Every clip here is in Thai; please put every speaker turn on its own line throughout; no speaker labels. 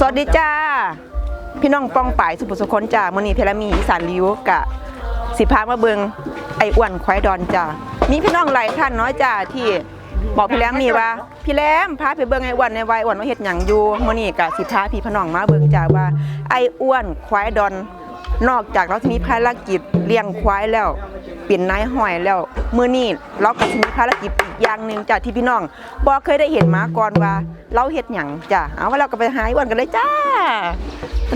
สวัสดีจ้า พี่น้องป้องป่ายสุภสุคนจ้ามือนี้เพลามีอีสานริวกะ สิพามาเบิงไอ้อ้วนควายดอนจ้ามีพี่น้องหลายท่านน้อยจ้าที่บอกพี่แหลมมีว่า พี่แหลมพาไปเบิงไอ้อ้วนในวัยอ้วนว่าเฮ็ดหยังอยู่มื้อนี้กะสิพาพี่พี่น้องมาเบิงจ้าว่าไอ้อ้วนควายดอน นอกจากเราจะมีภารกิจเลี้ยงควายแล้วเป็นนายห้อยแล้วมื้อนี้เราก็จะมีภารกิจอีกอย่างหนึ่งจ้ะที่พี่น้องบ่เคยได้เห็นมาก่อนว่า เราเฮ็ดหยังจ้ะเอาว่าเราก็ไปหาไอ้อ้วนกันเลยจ้า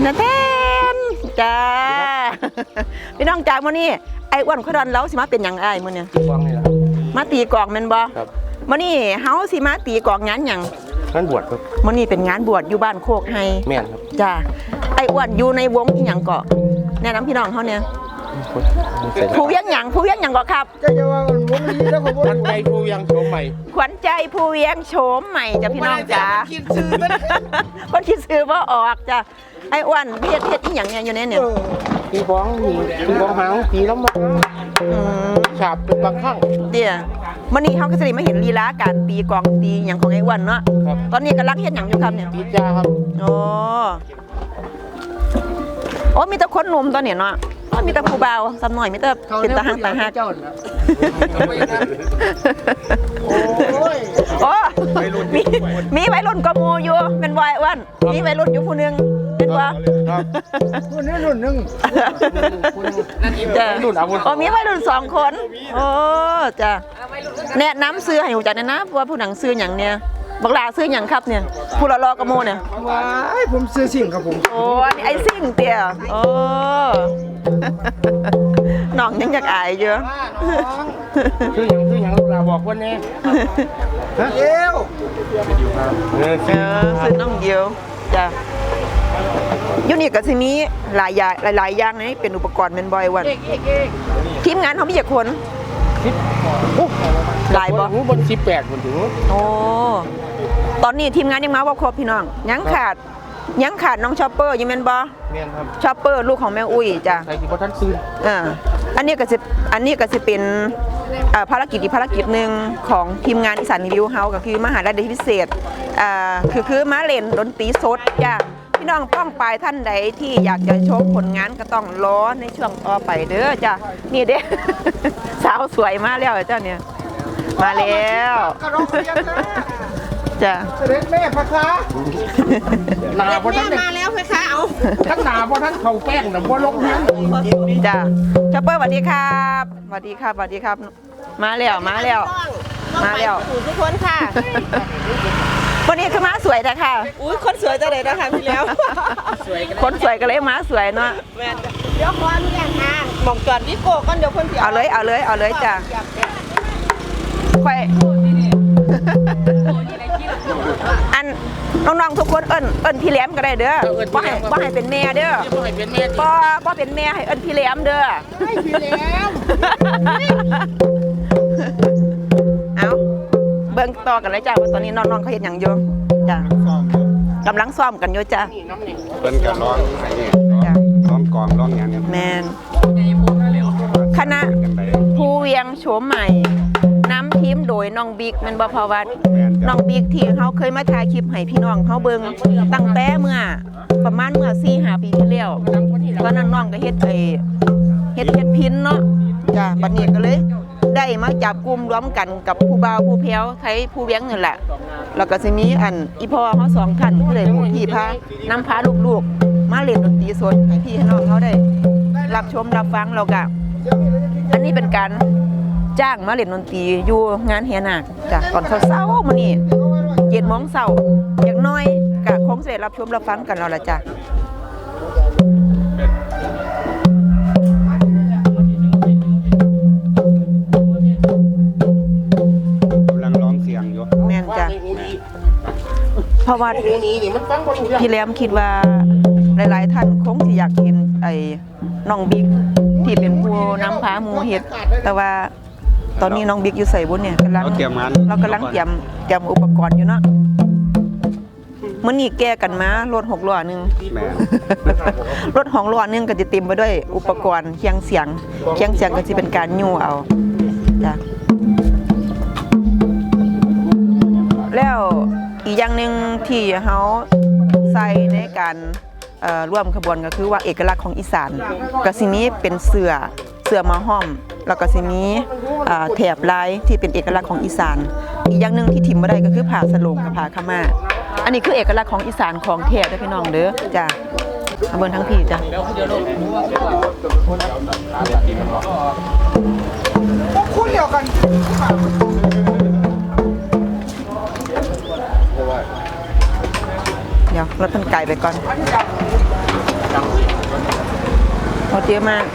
นะแทนจ้าพี่น้องจ้ามื้อนี้ไอ้อ้วนควายดอนเราสิมาเป็นหยังอ้ายมื้อนี้
ตีกลองนี่แหละ
มาตีกลองแม่นบ่
ครับ
มื้อนี้เฮาสิมาตีกลองงานหยัง
นั่นบวชครับ
มื้อนี้เป็นงานบวชอยู่บ้านโคกไฮ
แม่นครับ
จ้าไอ้อ้วนอยู่ในวงอีหยังเกาะ แนะนำพี่น้องเขาเนี่ย
คนเสร็จ
ผู้เวียงหยังผู้เวียงหยังเกาะครับ
ก็จะว่ามันวงนี้แล้วก็บ่
ท่านใจครูยังโฉมใหม่
ขวัญใจผู้เวียงโฉมใหม่จ้ะพี่น้องจ้า
คิดซื้อมัน
คนคิดซื้อว่าออกจ้ะไอ้อ้วนเฮ็ดเฮ็ดอีหยังเนี่ยอยู่ในเนี่ย
เออ
ตีกลองนี่ตีกลองหางตีแล้วมา
อืม
ฉาบเป็นบางครั้ง
เดี๋ยวมื้อนี้เฮาก็สิได้มาเห็นลีลาการตีกลองตีหยังของไอ้อ้วนเนาะ
ครับ
ตอนนี้กำลังเฮ็ดหยังอยู่ครับเนี่ย
ตีจ้าครับ
โอ้โอ้มีแต่คนหนุ่มตอนนี้เนาะโอ้มีแต่ผู้บ่าวสำหน่อยมีแต่เป็นตาหักตาหัก
เจ้าน่ะ
โอ้โอ้มีมีวัยรุ่นกว่าหมูอยู่เป็นวัยอ้วนมีวัยรุ่นอยู่ผู้หนึงเป็นว่า
ครับ
คนนี้รุ่นหนึง
จ้ะ
รุ่นอาวุธ
โอ้มีวัยรุ่นสองคน โอ้จ้ะแนะนำซื้อให้หูจักหนอยนะว่าผู้หนังซื้ออย่างเนี่ย บักลาซื้ออย่างครับเนี่ยผู้ละรอกระโมเนี่ย
ว้ายผมซื้อสิ่งครับผม
โอ้อันนี้ไอซิ่งเตี่ยโอ้น้องยังอยากอายเยอะ
คือหยังคือหยังลูกหลานบอกคนนี้
เอ้ว
เออ
เออซื้อน้องเดียวจ้ะอยูนี่ก็สิมีหลายอย่างหลายๆอย่างนะเป็นอุปกรณ์เป็นบอยวันทีมงานเขามีกี่คนหลายบ่
หูบนสิบแปดคนถึง
โอ้ ตอนนี้ทีมงานยังมาว่าครบพี่น้อง ยังขาดยังขาดน้องชอปเปอร์ยังเป็นบอ
แม่นครับ
ชอปเปอร์ลูกของแม่อุ้ยจ้ะ
ใครที่บ่ท่านซื้อ
อ่าอันนี้ก็จะอันนี้ก็จะเป็นอ่าภารกิจอีกภารกิจหนึ่งของทีมงานอีสานรีวิวเฮาก็คือมหาลัยพิเศษอ่าคือคือมาเล่นดนตรีสดจ้ะพี่น้องป้องปลายท่านใดที่อยากจะชมผลงานก็ต้องรอในช่วงต่อไปเด้อจ้ะนี่เด้สาวสวยมาแล้วเจ้าเนี่ยมาแล้ว
กระรอกเรียนนะ
จ้ะ
เสด็จแม่พระคา
หนาเพราะท่าน
มาแล้วเพคะเอา
ท่านหนาเพราะท่านเข่าแป้งน่ะบ่ลงน้ำ
จ้ะชอปเปอร์สวัสดีครับสวัสดีครับสวัสดีครับ มาแล้วมาแล้วมาแล้ว
ถูกทุกคนค่ะ
วันนี้คือม้าสวยแต่ค่ะ
อุ้ยคนสวยจังเลยนะคะพี่แล้ว
คนสวยก็เลยม้าสวยเนาะ
แม่นเดี๋ยวขออนุญาตทางหมองจอดวิโก้ก่อนเดี๋ยวคนเสีย
เอาเลยเอาเลยเอาเลยจ้ะค่อย อันน้องๆทุกคนเอิ้นเอิ้นพี่แหลมก็ได้เด้อบ่ให้บ่ให้เป็นแม่เด้อ
บ่ให้เป็นแม่ติ
บ่บ่เป็นแม่ให้เอิ้นพี่แหลมเด้อ
พี่แหลม
เอาเบิ่งต่อกันเลยจ้ะว่าตอนนี้น้องๆเขาเฮ็ดหยังอยู่จ้ะกำลังซ้อมกันอยู่จ้ะ
นี่น้ำนี่
เพิ่นก็ร้องไอ้นี่
จ้ะ
ร้องกลองร้องหยังเนี่ย
แมนคณะ
กันไป
ผู้เวียงโฉมใหม่ น้ำทีมโดยน้องบิ๊กแมันบ่พอวัด
แม่น
น้
จ้ะ
องบิ๊กที่เขาเคยมาถ่ายคลิปให้พี่น้องเขาเบิ่งตั้งแต่เมื่อประมาณเมื่อ4 5ปีที่แล้วตอนนั้นน้องก็เฮ็ดไอ้เฮ็ดเฮ็ดพินเนาะจ้ะบัดนี้ก็เลย ได้มาจับกลุ่มรวมกันกับผู้บ่าวผู้แพ้วไทยผู้เวียงนี่แหละ แล้วก็สิมีอันอีพ่อเขาสองท่านผู้ใดผู้ที่พานำพาลูกๆ มาเล่นดนตรีสดให้พี่ให้น้องเขาได้ รับชมรับฟังแล้วก็อันนี้เป็นการ จ้างมาเล่นดนตรีอยู่งานเฮียนาคจ้ะตอนเช้าๆมื้อนี้เจ็ดโมงเช้าอย่างน้อยก็คงสิได้รับชมรับฟังกันแล้วล่ะจ้ะ
กำลังร้องเสียงอยู่
แม่นจ้ะเพราะว่า
หูนี้นี่มันฟังบ่รู้เรื่อง
พี่แหลมคิดว่าหลายๆท่านคงสิอยากเห็นไอ้น้องบิ๊กที่เป็นผู้นำพาหมูเฮ็ดแต่ว่า ตอนนี้น้องบิ๊กอยู่ใส่บุญเนี่ยกำลัง
เราเตรียมงาน
เรากำลังเตรียมเตรียมอุปกรณ์อยู่เนาะมื้อนี้แก้กันมารถหกล้อหนึง
แม่น
รถของล้อหนึงก็จะเต็มไปด้วยอุปกรณ์เคียงเสียงเคียงเสียงก็จะเป็นการยู่เอาจ้ะแล้วอีกอย่างหนึ่งที่เขาใส่ในการเอ่อร่วมขบวนก็คือว่าเอกลักษณ์ของอีสานก็สิมีเป็นเสือ เสือมาห้อม แล้วก็สิมีอ่าแถบลายที่เป็นเอกลักษณ์ของอีสาน อีกอย่างหนึ่งที่ถิ่มบ่ได้ก็คือผ้าสโลงกับผ้าขาวม่าอันนี้คือเอกลักษณ์ของอีสานของแท้เด้อพี่น้องเด้อจ้ะเอาเบิ่งทั้งพี่จ้ะ
คุณเดียวกัน
เดี๋ยวรถมันไกลไปก่อนรถเยอะมาก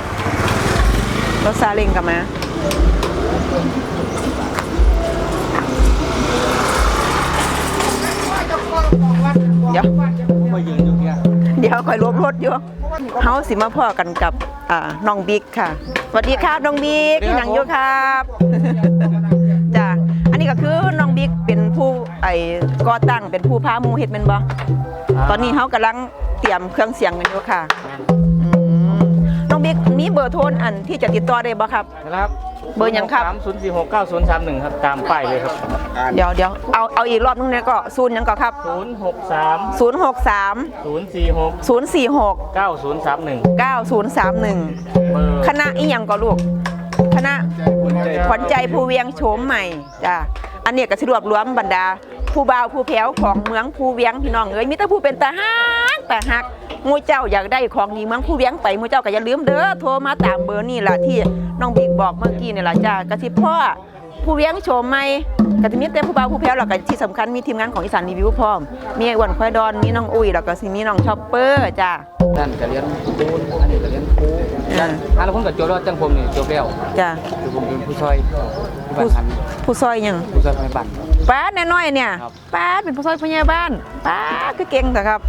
รถซาเล้งกลับมาเดี๋ยวเดี๋ยวคอยรวมรถอยู่เฮาสิมาพ่อกันกับอ่าน้องบิ๊กค่ะสวัสดีครับน้องบิ๊กพี่หนังอยู่ครับจ้ะอันนี้ก็คือน้องบิ๊กเป็นผู้ไอ้ก่อตั้งเป็นผู้พาหมูเฮ็ดแม่นบ่ตอนนี้เฮากำลังเตรียมเครื่องเสียงกันอยู่ค่ะอืมน้องบิ๊ก มีเบอร์โทรอันที่จะติดต่อได้บ่ครับ
ครับ
เบอร์หยังครับ
สามศูนย์สี่หกเก้าศูนย์สามหนึ่งครับ ตามป้ายเลยครับ
เดี๋ยวเดี๋ยวเอาเอาอีกรอบนึงเนี่ยก็ศูนย์หยังก็ครับ
ศูนย์หกสาม
063
ศูนย์สี่หก
046
เก้าศูนย์สามหนึ่ง
9031
เบอร์
คณะอีหยังก็ลูก คณะ ขวัญใจภูเวียงโฉมใหม่จ้ะอันเนี้ยก็สิรวบรวมบรรดา ผู้บ่าวผู้แพ้วของเมืองภูเวียงพี่น้องเอ้ยมีแต่ผู้เป็นตาฮักตาฮักหมูเจ้าอยากได้ของดีเมืองภูเวียงไปหมูเจ้าก็อย่าลืมเด้อโทรมาตามเบอร์นี่ล่ะที่น้องบิ๊กบอกเมื่อกี้นี่ล่ะจ้ะกระสิพ่อผู้เวียงโฉมใหม่ก็จะมีแต่ผู้บ่าวผู้แพ้วแล้วก็ที่สำคัญมีทีมงานของอีสานรีวิวพร้อม มีไอ้อ้วนควายดอน มีน้องอุ้ยแล้วก็สิมีน้องชอปเปอร์จ้ะ
นั่นก็เรียนปูนอันนี้ก็เรียนปู
อ่า
ถ้าเราคนกับจบแล้วจังผมนี่จบแล้ว
จ้ะ
คือผมเป็นผู้ช่วยผู้บันทัน
ผู้ซอยหยัง
ผู้ช่วยพยาบาลครับ
ป้าดน้อยๆเนี่ย
ครับ
ป้าดเป็นผู้ซอยพยาบ้านป้าดคือเก่งแต่ครับ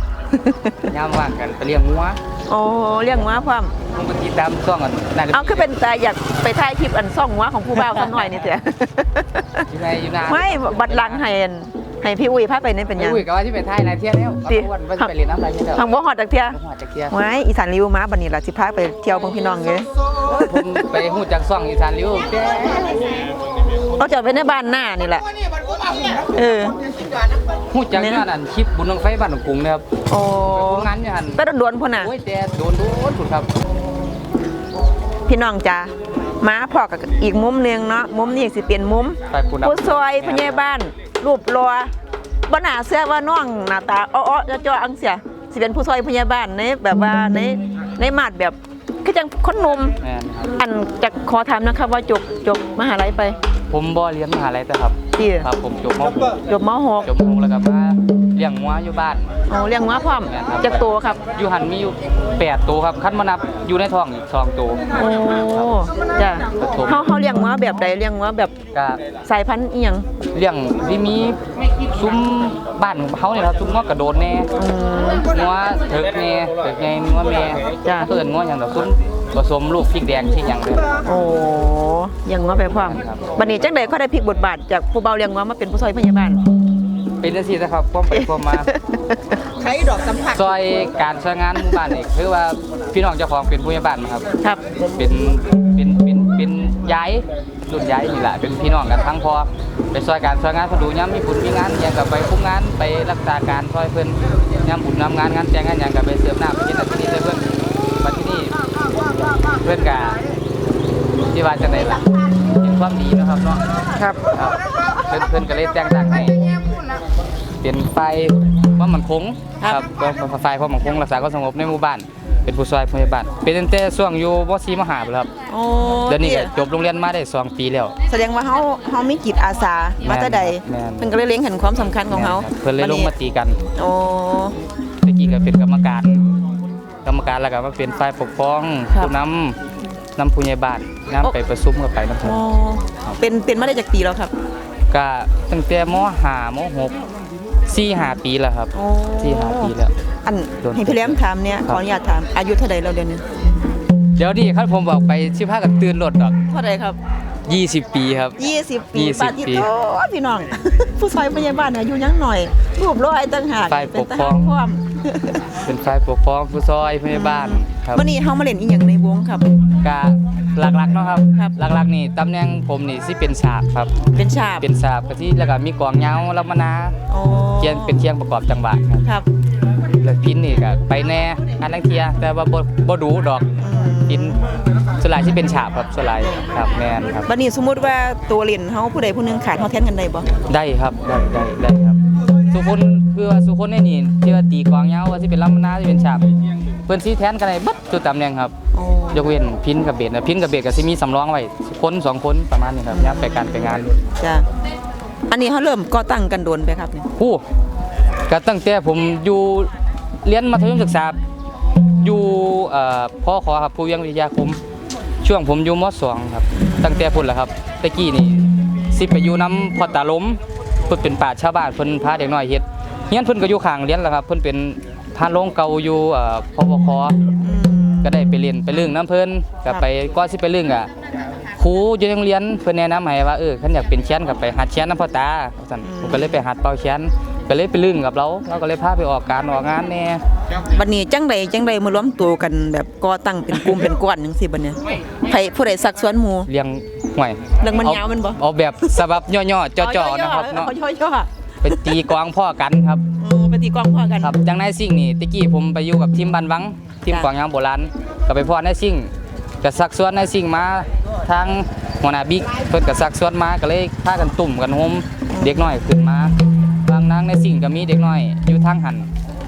ย่ามว่างกันไปเลี้ยงงัว
โอ้เลี้ยงม้าความ
ผมก็ติดตามช่องกันน่าจะ
เอาคือเป็นตาอยากไปถ่ายคลิปอันซ่องม้าของผู้บ่าวสักหน่อยนี่เถอะ
ที่ไหนอยู่นา
ไม่บัดลังให้อัน ให้พี่อุ้ยพาไปนี่เป็นหยัง
อุ้ยก็ว่าที่ไปไทยนายเที่ยวแล้ว
ติ
บางวันว่าจะไปเรียนน้ำอะไรเที่ยวแล้ว
ทางบ่ฮอดจักเที่ย
ผมมาจากเที่ยว
ไว้อีสานริวม้าบัดนี้ล่ะสิพาไปเที่ยวเบิ่งพี่น้องเด้อ
ผมไปหูจากซ่องอีสานริ้วแก
เอาจะไปในบ้านหน้านี่แหละเออ
หูจากงานอันคลิปบุญบังไฟบ้านของกรุงนะครับ
โอ้
ผมงานอยู่หัน
ไปโดนๆพุ่นน่ะ
โอ้ยแต่โดนโดนคุณครับ
พี่น้องจ้าม้าพอกับอีกมุมหนึงเนาะมุมนี้สิเป็นมุม
ไปคุณครับ
ผู้ซอยพญาบ้าน รูปรอบ่น่าเชื่อว่าน้องหน้าตาอ้อๆจ้อๆอังเสียสิเป็นผู้ซอยพญาบ้านในแบบว่าในในมาดแบบคือจังคนหนุ่ม
แม่นครับ
อันจะขอถามนะครับว่าจบจบมหาลัยไป
ผมบ่เรียนมหาลัยแต่ครับ
ที่
ครับผมจบม
จบมหก
.6 จบม .6 แล้วก็มา เลี้ยงงัวอยู่บ้าน
เอาเลี้ยงม้าพร้อม
แม่นครับ
จักตัวครับ
อยู่หันมีอยู่8ตัวครับคันมานับอยู่ในท้องอีก2ตัว
โอ้จ้ะ
ครับผม
เฮาเฮาเลี้ยงม้าแบบใดเลี้ยงม้าแบบ
ก็
สายพันธุ์อีหยัง
เลี้ยงที่มีซุ้มบ้านเฮานี่ครับซุ้มงัวกระโดดแน่
อืม
งัวเถิกแน่เถิกแน่งัวแม่
จ้ะ
เพิ่นงัวหยังดอกซุ้มผสมลูกพริกแดงที่หยังเลย
โอ้เลี้ยงม้าไปพร้อม
ครับ
บัดนี้จังได๋เขาได้พลิกบทบาทจากผู้เบาเลี้ยงม้ามาเป็นผู้ซอยพญาบ้าน
เป็นจังซี่นะครับพร้อมไปพร้อมมา
ใช้ดอกสัมผัส
ซอยการซอยงานหมู่บ้านนี่คือว่าพี่น้องเจ้าของเป็นผู้ใหญ่บ้านนะครับ
ครับ
เป็นเป็นเป็นเป็นย้ายรุ่นย้ายนี่แหละเป็นพี่น้องกันทั้งพอไปซอยการซอยงานเพอดูย้ำมีบุญมีงานอย่างกับไปคุ้มงานไปรักษาการซอยเพิ่นย้ำบุญนำงานงานแต่งงานอย่างกับไปเสริมหน้าไปที่นั่นที่นี่เลยเพิ่นมาที่นี่เพิ่นกะที่ว่าจะไหนล่ะเห็นความดีเนาะครับเนาะ
ครับ
ครับเพิ่นเพิ่นก็เลยแต่งตั้งให้ เป็นไฟว่ามันคงครับ ก็ไฟความมั่นคงรักษาความสงบในหมู่บ้าน เป็นผู้ช่วยผู้ใหญ่บ้านเป็นตั้งแต่ช่วงอยู่ม .4 มหาวิทยาลัยครับ
โอ้
เดี๋ยวนี้ก็จบโรงเรียนมาได้สองปีแล้ว
แสดงว่าเฮาเฮามีจิตอาสามาแต่ใด
แม่น
เพิ่นก็เลยเล็งเห็นความสำคัญของเฮา
เพิ่นเลยลงมาตีกัน
โอ้
ตะกี้ก็เป็นกรรมการ กรรมการแล้วก็มาเป็นฝ่ายปกครองผู้นำนำผู้ใหญ่บ้านนำไปประชุมก็ไปนำ
โอ้เป็นเป็นมาได้จากปีแล้วครับ
ก็ตั้งแต่ม .5 ม .6 4 5ปีแล้วครับ
โอ้
4 5ปีแล้ว
อัน
โดน
ให้พี่เลี้ยมถามเนี่ยขออนุญาตถามอายุเท่าใดแล้วเดือนนี้
เดี๋ยวนี้ครับผมบอกไปสิพากันตื่นรถดอก
เท่าใดครับ
20 ปีครับ
20 ปี
20
ปาติ
ปี
โตพี่น้อง ผู้ซอยพยาบาลอายุยังหน่อยรูปร้อยตั้งหาก
ฝ่ายปกครอง
เป็นทหารพร้อม
เป็นฝ่ายปกครองผู้ซอยผู้ใหญ่บ้านครับ
วันนี้เฮามาเล่นอีหยังในวงครับ
กะหลักๆเนาะครับ
ครับ
หลักๆนี่ตำแหน่งผมนี่สิเป็นฉาบครับ
เป็นฉาบ
เป็นฉาบกะที่แล้วก็มีกลองเหงาลำมะนา
โอ้
เทียนเป็นเทียงประกอบจังหวะครับ
ครับ
แล้วพินนี่ก็ไปแน่งานลังเทียแต่ว่าบ่บ่ดูดอก
อืม
พินส่วนหลายที่เป็นฉาบครับส่วนหลายครับแม่นครับ
บัดนี้สมมุติว่าตัวเล่นเฮาผู้ใดผู้หนึงขาดเฮาแทนกันได้บ่
ได้ครับได้ได้ได้ครับ สุคนคือว่าสุคนในนี่ที่ว่าตีกลองเหงาว่าสิเป็นลำมะนาสิเป็นฉาบเพิ่นสิแทนกันได้เบิดทุกตำแหน่งครับ
โอ้
ยกเว้นพินกับเบสนะพินกับเบสก็สิมีสำรองไว้คนสองคนประมาณนี้ครับยามไปการไปงาน
จ้ะอันนี้เฮาเริ่มก่อตั้งกันโดนไปครับเนี่ย
ผู้ก็ตั้งแต่ผมอยู่เรียนมัธยมศึกษาอยู่เอ่อพ่อขอครับผู้เวียงวิทยาคม ช่วงผมอยู่ม .2 ครับ ตั้งแต่พุ่นแหละครับตะกี้นี่สิไปอยู่น้ำพอตาล้ม เพิ่นเป็นป่าชชาวบ้านเพิ่นพาเด็กน้อยเฮ็ดเฮียนเพิ่นก็อยู่ข้างเรียนแหละครับ เพิ่นเป็นพานโรงเก่าอยู่เอ่อพบค
อืม
ก็ได้ไปเรียนไปเรื่องน้ำเพิ่นก็ไปก็สิไปเรื่องอะครูอยู่โรงเรียนเพิ่นแนะนำให้ว่าเออคันอยากเป็นเชียนก็ไปหัดเชียนน้ำพ่อตาซั่นผมก็เลยไปหัดเป่าเชียนก็เลยไปเรื่องกับเราเราก็เลยพาไปออกการออกงานแน่
บัดนี้จังใดจังใดมารวมตัวกันแบบก่อตั้งเป็นกลุ่มเป็นก้อนจังซี่บัดเนี่ยไผผู้ใดสักสวนหมู่
เลี้ยง ห่วย
เรื่องมันยาวมันบ่
เอาแบบสบับย่อๆจ่อๆนะครับเนาะ
ย่อย่อ
ไปตีกลองพ่อกันครับ
ๆโอ้ไปตีกลองพ่อกัน
ครับจังนายซิ่งนี่ตะกี้ผมไปอยู่กับทีมบันวังทีม
จ้ะ
กวางยางโบราณก็ไปพ่อนายซิ่งก็สักส่วนนายซิ่งมาทางหัวหน้าบิ๊กเพิ่นก็สักส่วนมาก็เลยพากันตุ่มกันโฮมเด็กน้อยขึ้นมาบางนางนายซิ่งก็มีเด็กน้อยอยู่ทางหัน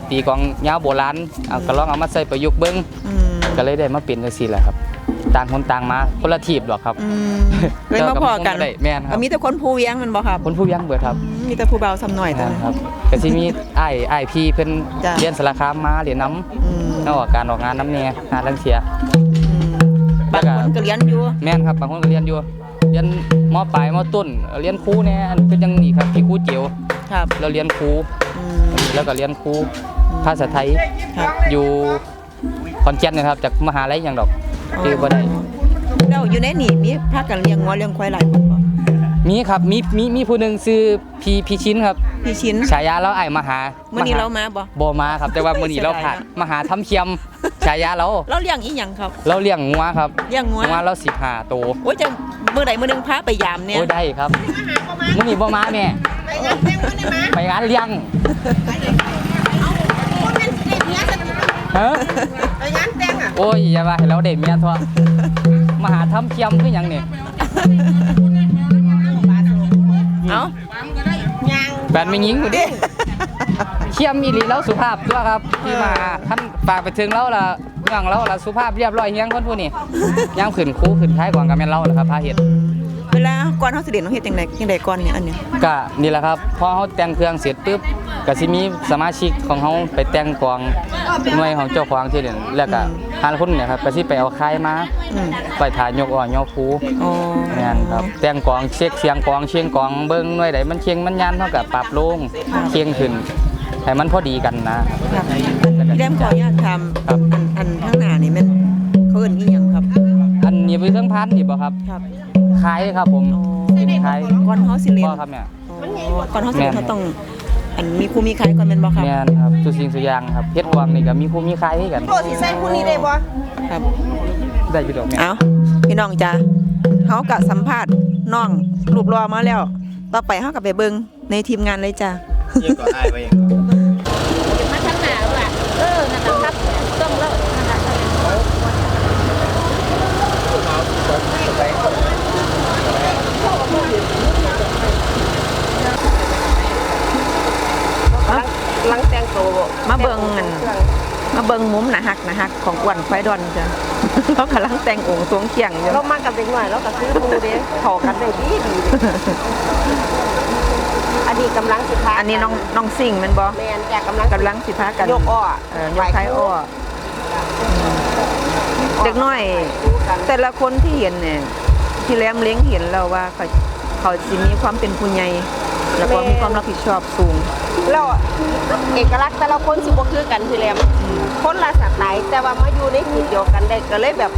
ตีกลองยาวโบราณเอาก็ลองเอามาใส่ประยุกต์เบิ่ง
อืม
ก็เลยได้มาเป็นจังซี่แหละครับ ต่างคนต่างมาคนละทีบหรอกครับ
อืมเลยมาพอกัน
ได้แม่นครับ
ก็มีแต่คนผู้เวียงแมันบ่ครับ
คนผู้ยังเบิดครับ
อืมมีแต่ผู้เบาซ้ำหน่อยเท่านั้น
ครับก็สิมีไอ้ไอ้ายพี่เพิ่น
จ้ะ
เรียนสารคามมาเรียนน้
อืมำ
นอกการออกงานน้ำเนี่ยงานลังเสีย
อืมบางคนก็เรียนอยู่
แม่นครับบางคนก็เรียนอยู่เรียนมปลายมต้นเรียนครูแน่อันเป็นจังนี่ครับพี่ครูเจียว
ครับ
เราเรียนครู
อืม
แล้วก็เรียนครูภาษาไทย
ครับ
อยู่ขอนแก่นนะครับจากมหาลัยอย่างดอก คือบ่ได้
แล้วอยู่ในนี่มีพากันเลี้ยงงัวเลี้ยงควายหลายคนบ่
มีครับมีมีมีผู้หนึงชื่อพี่พี่ชิ้นครับ
พี่ชิ้น
ฉายาเราไอ้ายมหา
มื้อนี้
ห
เรามาบ่
บ่มาครับ แต่ว่ามื้อนี้เราผ่าน
เสียดายนะ
มหาทำเคียมฉายาเรา
เราเลี้ยงอีหยังครับ
เราเลี้ยงงัวครับ
เลี้ยงงัว
งัวเราสิบห้าตัว
โอ้ยจะมื้อใดมื้อหนึงพาไปยามเนี่ย
โอ้ยได้ครับมื้อนี้บ่มาแม่
ไปงานแต่งมื้อนี้มา
ไปงานเลี้ยง
คนเป็นเด็กเมียสนิท
ฮะ โอ้ยอย่าว่าให้เราได้เมียทั่วมาหาทำเคียมคือหยังนี่
เอ้า
ยัง
แฟนไม่ยิงกูดิเคียมอีหลีแล้วสุภาพตัวครับที่มาท่านฝากไปถึงเราล่ะเรื่องเราล่ะสุภาพเรียบร้อยเฮียงคนผู้นี้ยามขึ้นคูขึ้นท้ายกว่างกับแม่นเราล่ะครับพาเฮ็ด
เวลาก่อนเฮาสิเล่นเฮาเฮ็ดจังไดจังไดก่อนเนี่ยอันเนี้ย
ก็นี่แหละครับพอเขาแต่งเครื่องเสร็จปุ๊บก็สิมีสมาชิกของเขาไปแต่งกลองหน่วยของเจ้าของที่เด่นแล้วก็ หาคนเนี่ยครับก็สิไปเอาค่ายมา
อืม
ไปถ่ายยกอ่อนยกคู
อ๋อ
แม่นครับแต่งกลองเช็คเสียงกลองเชียงกลองเบิ่งหน่วยใดมันเชียงมันยันเท่ากับปรับลงเชียงขึ้นให้มันพอดีกันนะ
ครับพี่แรมขออนุญาตถาม
ครับ
อันอันข้างหน้านี่แม่นเขาเอิ้นอีหยังครับ
อันนี้เป็นเครื่องพันนี่บ่ครับ
ครับ
คล้ายครับผม
อ๋อ
เป็นคล้าย
ก่อนเฮาสิเล่น
พ่อครับเนี่ย
อ๋อก่อนเฮาสิเล่น
แม่น
เขาต้อง อันมีครูมีใครก่อนแม่นบ่ครับ
แม่นครับสุสิ่งสุอย่างครับเฮ็ดกลองนี่ก็มีผู้มีคล้ายให้กัน
โตสิใส่ผู้นี้ได้บ่
ครับ
ได้อยู่ดอกแม่
เอาพี่น้องจ้าเฮากะสัมภาษณ์น้องรูปรอมาแล้ว ต่อไปเฮากะไปเบิ่งในทีมงานเลยจ้า
ยังก็อายไปยังก็
มาทางหน้าว่ะเออนั่นน่ะครับต้องเลิกนั่นน่ะ หลังแต่งตัว
มาเบิ่งอันมา เบิ่งมุมหนาฮักหนาฮักของอ้วนไฟดอนจ้าเขากำลังแต่งองค์สวงเขียงอยู่
เรามากับเด็กหน่อยเราก็ซื้อปูเด้เข้ากันได้ดีดีอันนี้กำลังสิพา
อันนี้น้องน้องซิ่งแมันบ่
แม่นจากกำลัง
กำลังสิพากัน
ยกอ้อ
เออยกท้ายอ้อเด็กน้อย
คู่กัน
แต่ละคนที่เห็นเนี่ยที่แลมเล้งเห็นแล้วว่าเขาเขาสิมีความเป็นผู้ใหญ่แล้วก็มีความรับผิดชอบสูง
แล้วเอกลักษณ์แต่ละคนสิบ่คือกันทีแลมคนละสไตล์แต่ว่ามาอยู่ในจุดเดียวกันได้ก็เลยแบบ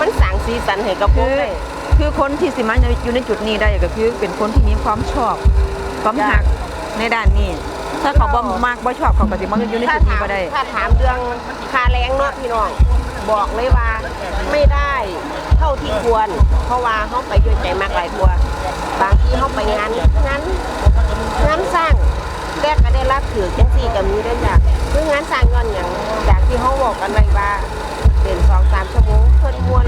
มันสร้างสีสันให้กับพว
คื
ก
อ
ได้
คือคนที่สิมาอยู่ในจุดนี้ได้ก็คือเป็นคนที่มีความชอบความ
จ้ะ
หักในด้านนี้ ถ้าเขาบ่มากบ่ชอบเขาก็สิมาอยู่ใน
ถ้า
จุดนี้
ถาม
บ่ได้
ถ้าถามเรื่องค่าแรงเนาะพี่น้องบอกเลยว่าไม่ได้เท่าที่ควร เพราะว่าเขาไปด้วยใจมากหลายทัวบางทีเขาไปงานงานงานสร้าง แรกก็ได้รับถือจังสี่กับมีได้จากคืองานสร้างย้อนอย่างจากที่เขาบอกกันไว้ว่าเป็นสองสามชั่วโมงเพิ่อนมวน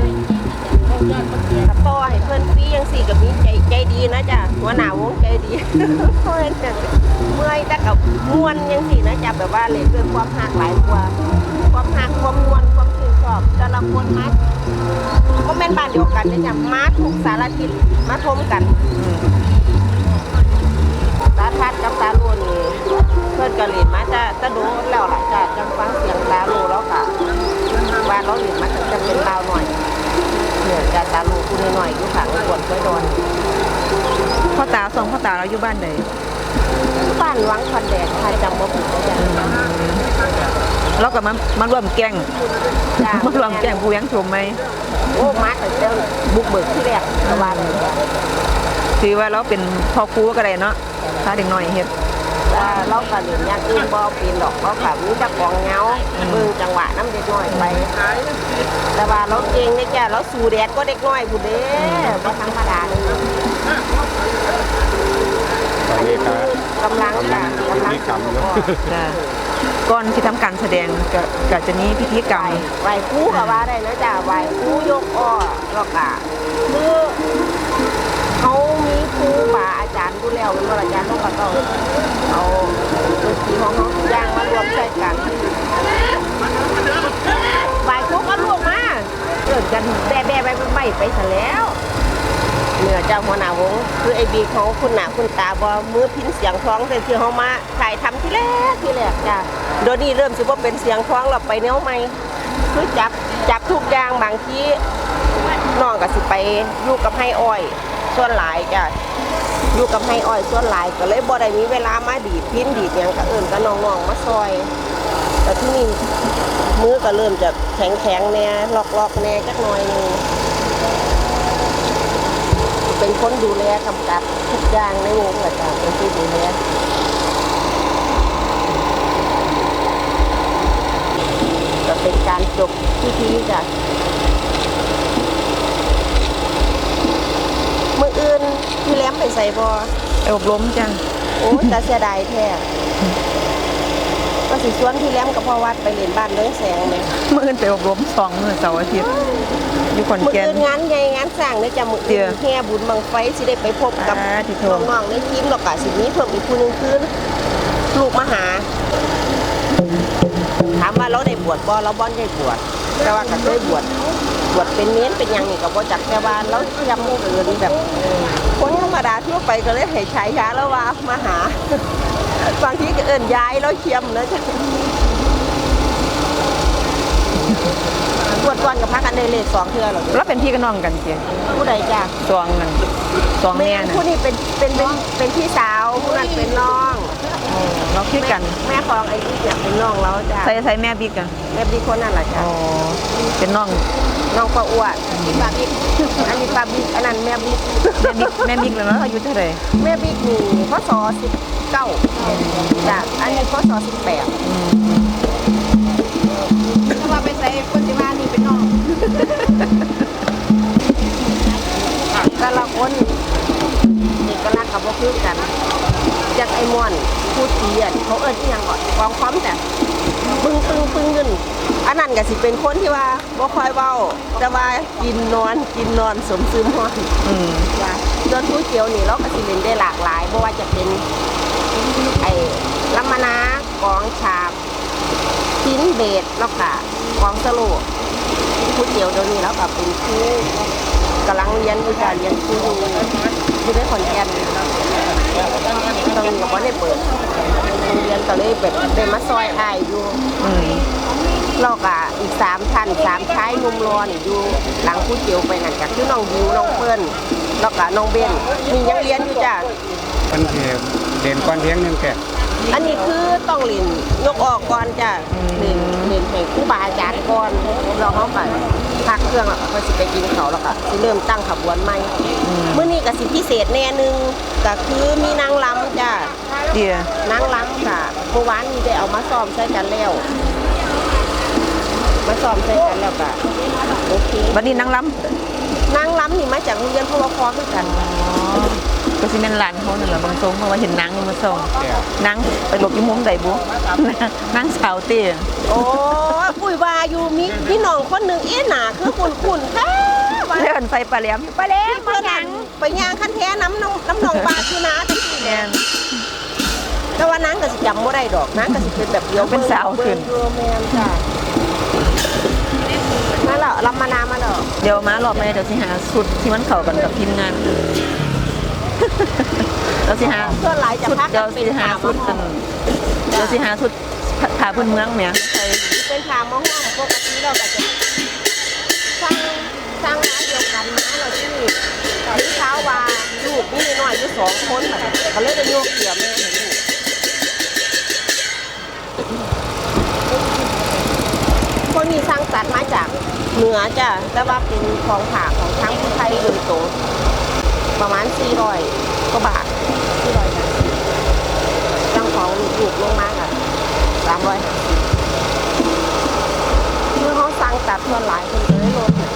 กับต่อให้เพื่อนฟรียังสี่กับมีใจใจดีนะจ๊ะหัวหน้าวงใจดีเพื่อนจะเมื่อยแต่กับมวนยังสี่นะจ๊ะแบบว่าเลยเกินความหักหลายกว่าความหักความมวนความชื่นชอบแต่ละคนมาก็แม่นบ้านเดียวกันนะจ๊ะมาถูกสารทิศมาทมกัน ตาทัดกับตาโลนี่เพื่อนกะเล่นมาจะจะดูแล้วล่ะจ้ะจังฟังเสียงตาโลแล้วค่ะว่าเราเล่นมาจะเป็นลาวหน่อยเนี่ยจะตาลูกคุณหน่อยๆอยู่ขังปวดไว้โดน
พ่อตาสองพ่อตาเราอยู่บ้านใด
บ้านวังคันแดงใครจำบ่ผิดนะจ๊ะ
เราก็มามาร่วมแก๊ง
จ้ะ
มาร่วมแก๊งผู้ยังชมไหม
โอ้มาแต่เจ้าบุกเบิกที่แรกก็ว่าเลยจ้ะ
ถือว่าเราเป็นพ่อครูก็ได้เนาะ ถ้าเด็กน้อยเฮ็ด
ว่าเราก็เรียนอย่างอื่นบ่เป็นดอกเราค่ะมีแต่กองเงาเบิ่งจังหวะน้ำเด็กน้อยไปแต่ว่าเราเก่งเนี่ยจ้ะเราสู้แดดก็เด็กน้อยผู้เด้บ่ธรรมดาเลย
ตอนนี้ก็
กำลังจ้ะกำลัง
มีกรรมอยู่
จ้ะก่อนที่ทำการแสดงก็ก็จะมีพิธีกรรม
ไหวครู่ก็ว่าได้นะจ๊ะไหวครู่ยกอ้อแล้วก็คือเขามี ครูบาอาจารย์ดูแล้วเป็นว่าอาจารย์ต้องก็ต้องเอาดนตรีของเขาย่างมารวมใส่กันไหวครู่ก็รวมมาเกิดกันแบ่แบ่ไปไปไปซะแล้วเหนือเจ้าหัวหน้าวงคือไอ้บีของคุณหนาคุณตาบอมือพินเสียงท้องแต่ที่เขามาถ่ายทำที่แรกที่แรกจ้ะโดยนี้เริ่มสิว่าเป็นเสียงท้องเราไปแนวใหม่คือจับจับทุกอย่างบางทีน้องก็สิไปอยู่กับให้อ้อย ส่วนหลายจ้ะอยู่กับให้อ้อยส่วนหลายก็เลยบ่ได้มีเวลามาดีดพิ้นดีดหยังก็เอิ่นก็น้องๆมาซอย แต่ที่นี่มือก็เริ่มจะแข็งแข็งแน่ลอกลอกๆแน่จักหน่อยนึงเป็นคนดูแลกำกับทุกอย่างในวงแหละจ้ะเป็นที่ดูแลก็เป็นการจบพิธีจ้ะ ออื่นพี่แหลมไปใส่บอ
ไปอบรมจ้ะ
โอ้แต่เสียดายแท้ก็สิชวนพี่แหลมกับพ่อวัดไปเล่นบ้านเรื่องแสงเลย
มื้ออื่นไปอบรมสองมื้อเสาร์อาทิตย์อยู่ขอน
มือ
แก่น
อื่นงานใหญ่งานสร้างเนี่ยจะมือ
เดี๋
อื่
ย
น
ว
แห่บุญบังไฟสิได้ไปพบกับ
อ่าที่โทร
น้องๆในทีมหรอกกะสินี้เพิ่มอีกผู้หนึงคือลูกมาหา ถามว่าเราได้บวชบ่เราบ่ได้บวช แต่ว่าก็เคยบวชบวชเป็นเน้นเป็นหยังนี่ก็บ่จักแต่ว่าเราจำเกินแบบคนธรรมดาทั่วไปก็เลยให้ใช้ยาแล้วว่ามาหาบางทีก็เอิ้นยายแล้วเคียมนะจ๊ะบวชก่อนกับพระกันได้เลขสองเทื่อหรอก
เราเป็นพี่กับน้องกันจ้ะ
ผู้ใดจ้ะ
สองนั่นสอง
แม่
แม่น่ะ
ผู้นี้เป็นเป็นเป็นเป็นพี่สาวผู้นั้นเป็นน้อง
เราคิดกัน
แม่ของไอ้ที่เนี่ยเป็นน้องเราจ้ะ
ใส่ใส่แม่บิ๊กอะ
แม่พี่คนนั่นแหละจ้ะ
อ๋อเป็นน้อง
น้องปลาอ้วนนี่ปลาบิ๊กอันนี้ปลาบิ๊กอันนั้นแม่บิ๊ก
แม่บิ๊กแม่บิ๊กแล้วเนาะอายุเท่าไหร่
แม่บิ๊กนี่พศสิบเก้าจ้ะอันนี้พศสิบแปดว่าไปใส่คนที่ว่านี่เป็นน้องแต่ละคนเอกลักษณ์กับบ่คือกัน จากไอ้ม่วนผู้เทียนเขาเอิ้นที่ยังก่อนกองความแต่ปึ้งปึ้งปึ้งเงินอันนั้นก็สิเป็นคนที่ว่าบ่ค่อยเว้า แต่ว่ากินนอนกินนอนสมซึมฮอน
อืม
จ้ะส่วนผู้เจียวนี่เราก็สิเล่นได้หลากหลายเพราะว่าจะเป็นไอ้ลัมมนากองฉาบทิ้นเบสแล้วก็กองสโลกผู้เจียวเดี๋ยวนี้เราก็เป็นครูกำลังเรียนอยู่จ้ะเรียนครูอยู่อยู่ในขอนแก่น ตรงนี้ก็บ่ได้เปิดโรงเรียนก็เลยแบบได้มาซอยอายอยู่
อืม
เราก็อีกสามท่านสามชายหนุ่มรอนี่อยู่หลังผู้เจียวไปนั่นก็คือน้องบิวน้องเปิ้ลแล้วก็น้องเบนมียังเรียนอยู่จ้ะ
มันเทเด่นก้อนเทียงหนึงแก่
อันนี้คือต้องเรียนยกออกก่อนจ้ะเรียนเรียนให้ครูบาอาจารย์ก่อนเราเข้าไป พักเครื่องแล้วก็ค่อยสิไปกินเขาวแล้วก็สิเริ่มตั้งขบวนใหม่มื้อนี้ก็สิพิเศษแน่หนึงก็คือมีนางรำจ้ะ
เดีย
นางรำค่ะเมื่อวานนี้ได้เอามาซ้อมใช้กันแล้วมาซ้อมใช้กันแล้วก็โอเค
วันนี้นางล้
นางรำนี่มาจากโรงเรียนพวคคือกันำ
ก็สิเป็นหลานเขานั่นแหละบางทรงเพราะว่าเห็นนางอยู่มาส่งนางไปหลบอยู่มุมใดบุนางสาวเตี้ย
โอ้ยปุ้ย ว่าอยู่มีพี่น้องคนหนึ่งเอ๊ะหนาคือคุณคุณแท้ว่า
เดินใส่ปลาแหลมปลาแหลม
เพื่อนนั่นไปย่างขั้นแท้น้ำน้องน้ำหนองบาดคือนะตะกี้
แม
เนี่ย
น
แต่ว่านางก็สิจำบ่ได้ดอกนางก็สิเป็นแบบเดียว
เป็นสาวขึ้น
เบิ่งเบิ่งแมนค่ะนั่นแหละรับมานานมาดอก
เดี๋ยวมารอบแม่เดี๋ยวสิหาชุดที่มันเข้ากันกับทีมงานเราสิหา
เพื่อนหลายจะ
ชุด
พัก
เดี๋ยว
เป็น
สิหา
ขาว
ชุด
มา
กันเดี๋ยวสิหาชุดผ้าพื้นเมืองเนี่ยใส่
เป็นขามะม่วงปกติเราก็จะสร้างสร้างร้านเดียวกันนะเราที่นี่ที่เช้าว่าลูกนี่น้อยอยู่สองคนแบบเขาเลยจะโยกเกี่ยวแม่ให้ลูกคนนี้สร้างตัดมาจากเหนือจ้ะแต่ว่าเป็นของผาของทั้งผู้ไทยโดยตรงประมาณ400กว่าบาท400นะจังของลูกลงมาค่ะ300คือเขาสั่ง ตัดส่วนหลายคนเลยรถน่ะ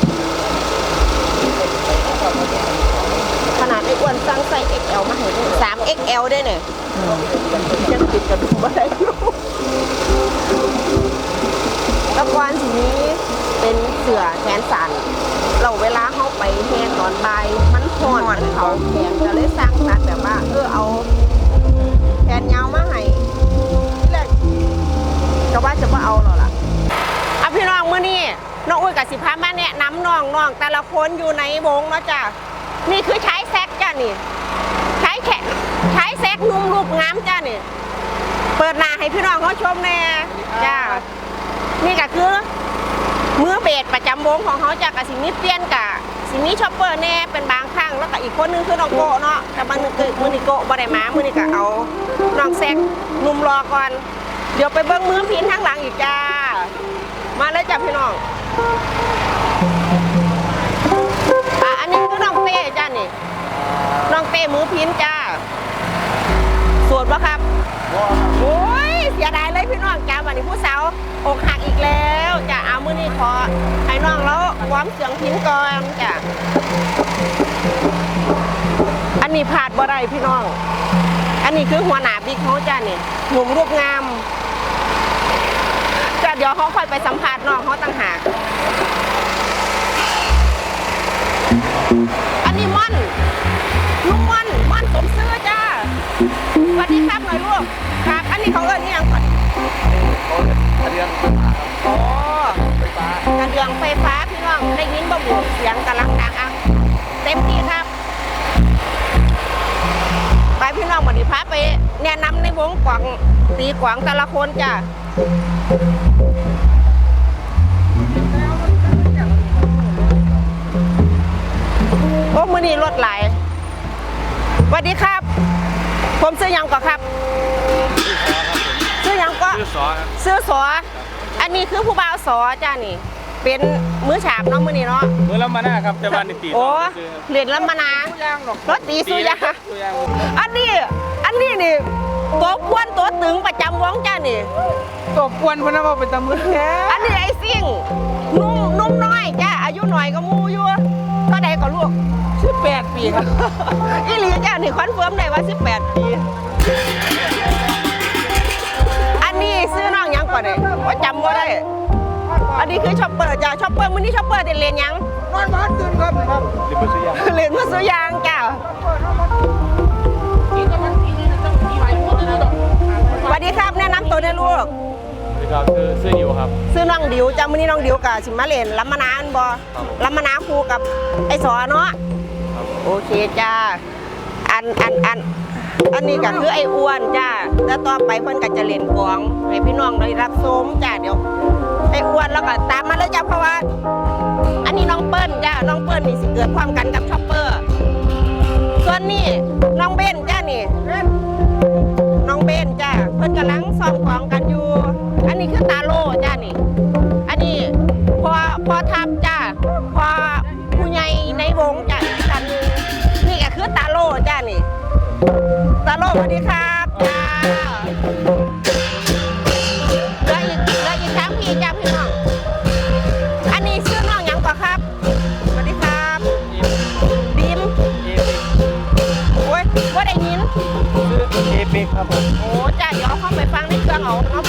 ขนาดไอ้อ้วนสั่งใส่ XL มาให้ด้วย 3XL ได้เนี่ยยังติดกันบ่ได้อยู่แล้วกวนสีนี้เป็นเสือแขนสันเราเวลาเข้าไปแห้งตอนใบมันหอนมันเขาแขนก็เลยสร้างตัดแบบว่าเออเอาแขนยาวมาให้ที่แรกก็ว่าจะมาเอาหรอล่ะ พี่น้องมื่อนี้น้องอุ้ยกับสิพามาแนะนำน้องน้องแต่ละคนอยู่ในวงเนาะจ้ะนี่คือใช้แซกจ้ะนี่ ใช้แขนใช้แซกนุ่มรูปงามจ้ะนี่ เปิดหน้าให้พี่น้องเขาชมแน่จ้านี่ก็คือมือเบสประจำวงของเขาจากกับสิมีเปลี่ยนกับสิมีชอปเปอร์แน่เป็นบางครั้งแล้วก็อีกคนนึงคือน้องโกะเนาะแต่บางนึงคือมือนิโกะบ่ได้มามือนี่ก็เอาน้องแซกหนุ่มรอก่อน เดี๋ยวไปเบิ้งมือพินข้างหลังอีกจ้า มาเลยจ้ะพี่น้องอะอันนี้คือน้องเต้จ้านี่น้องเต้หมือพินจ้าสวดปะครับโอ้ยเสียดายเลยพี่น้องจ้าวันนี้ผู้สาวอกหักอีกแล้วจะเอามือนี้ขอให้น้องแล้วความเสียงพินก่อนจ้ะอันนี้ผาดบ่ได้พี่น้อง อันนี้คือหัวหน้าบิ๊กเขาจ้านี่หนุ่มรูปงาม ดี๋ยวเขาค่อยไปสัมภาษณ์น้องเขาต่างหาก อันนี้ม่อนลุงม่อนม่อนสมซื้อจ้าสวัสดีครับหน่อยลูกครับ อันนี้เขาเอิ้นนี่ยังก่อนกระเดืองโอ้กระเดืองไฟฟ้าพี่น้องได้ยินบ่บุเสียงกำลังดังอะเต็มที่ครับ ไปพี่น้องวันนี้พาไปแนะนำในวงกวางตีกวางแต่ละคนจ้ะ โอ้มือนี้รถไหลายสวัสดีครับ ผมซื้อหยังก่อนครับ ซื้อหยังก็
ชื่อซอครับ
ซื้อสออันนี้คือผู้บ่าวสอจ้านี่ เป็นมือฉาบเนาะมือนี้เนาะ
มือละมาหน้าครับจะมาในตี
โอ้
สองซื้อ
เหรียญละมานารถตีสุยา
สุยาง
อันนี้ อันนี้นี่ ตัวควนตัวตึงประจำวงจ้านี่
ตบกวนพนักงานเป็นตำมือแค่
อันนี้ไอ้ซิ่งนุ่มนุ่มน้อยจ้าอายุหน่อยก็มูอยู่เท่าใดก็ลูก
สิบแปดปีครับ
อีหลีจ้านี่คอนเฟิร์มได้ว่า 18 ปี อันนี้ซื้อน้องหยังก่อนเลยว่าจำว่าได้ อันนี้คือช็อปเปอร์จ้าช็อปเปอร์มื้อนี้ช็อปเปอร์ได้เรียนหยัง
นอนบ้านตื่นครับครับ
หรือมือสุยาง
เรียนมาซื้อยางจ้าส วัสดีครับแนะนำตัวได้ลูก
สวัสดีครับชื่อชื่อดิวครับ
ซื้อน้องดิวจ้ามื้อนี้น้องดิวกับสิมาเล่นลัมมะนาวอันบ่ลัมมะนาวคู่กับไอ้สอเนาะโอเคจ้าอันอันอันอันนี้ก็คือไอ้อ้วนจ้าแล้วต่อไปเพิ่นก็จะเล่นกลองให้พี่น้องได้รับชมจ้าเดี๋ยวไอ้อ้วนแล้วก็ตามมาเลยจ้าเพราะว่า อันนี้น้องเปิ้ลจ้าน้องเปิ้ลนี่สิเกิดความกันกับช็อปเปอร์ ส่วนนี่น้องเบนจ้านี่ พิ่นกำลังซ่อมของกันอยู่ อันนี้คือตาโลจ้านี่ อันนี้พอพอทับจ้าพอผู้ใหญ่ในวงจ้าอีนนี่ก็คือตาโลจ้านี่ ตาโล
ส
วัสดี
ครับ
จ้าแล้อีกแล้อีกทั้งพีจ้าพี่น้อง อันนี้ชื่อน้องยังก่อครับ สวัสดีครับ ดิมอพิว่าได้ยิน ชื่อเอพิกครับผม โอ้ เดี๋ยวเอเข้าไปฟังในเครื่องเอาเนาะ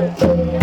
Thank you.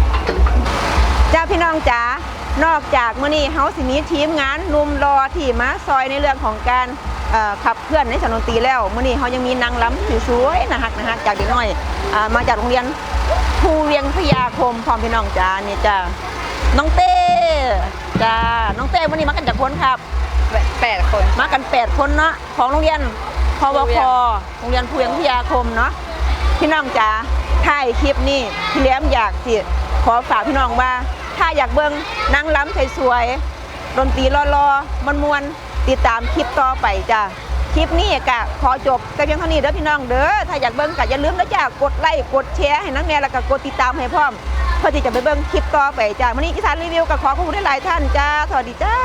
ยังสี่
จ้าพี่น้องจ๋านอกจากมื้อนี้เฮาสิมีทีมงานหนุ่มรอที่มาซอยในเรื่องของการเอ่อขับเคลื่อนในสนดนตรีแล้วมื้อนี้เฮายังมีนางล้ำสวยๆนะฮักนะฮักจากเด็กน้อยอ่ามาจากโรงเรียนภูเวียงพยาคมพร้อมพี่น้องจ้านี่จ้าน้องเต้จ้าน้องเต้มื้อนี้มากันจากคนครับ
แปดคน
มากัน8คนเนาะของโรงเรียนพวคโรงเรียนภูเวียงพิทยาคมเนาะพี่น้องจ๋าถ่ายคลิปนี้พี่แหลมอยากสิ ขอฝากพี่น้องว่า ถ้าอยากเบิ่งนางล้ำสวยๆดนตรีรอๆมันมวนติดตามคลิปต่อไปจ้ะคลิปนี้กะขอจบแต่เพียงเท่านี้เด้อพี่น้องเด้อถ้าอยากเบิ่งก็อย่าลืมนะจ้ะกดไลค์กดแชร์ให้นักแม่แล้วก็กดติดตามให้พร้อมเพื่อที่จะไปเบิ่งคลิปต่อไปจ้ะวันนี้อีสานรีวิวก็ขอขอบคุณหลายท่านจ้าสวัสดีจ้า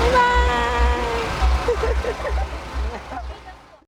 บ๊ายบาย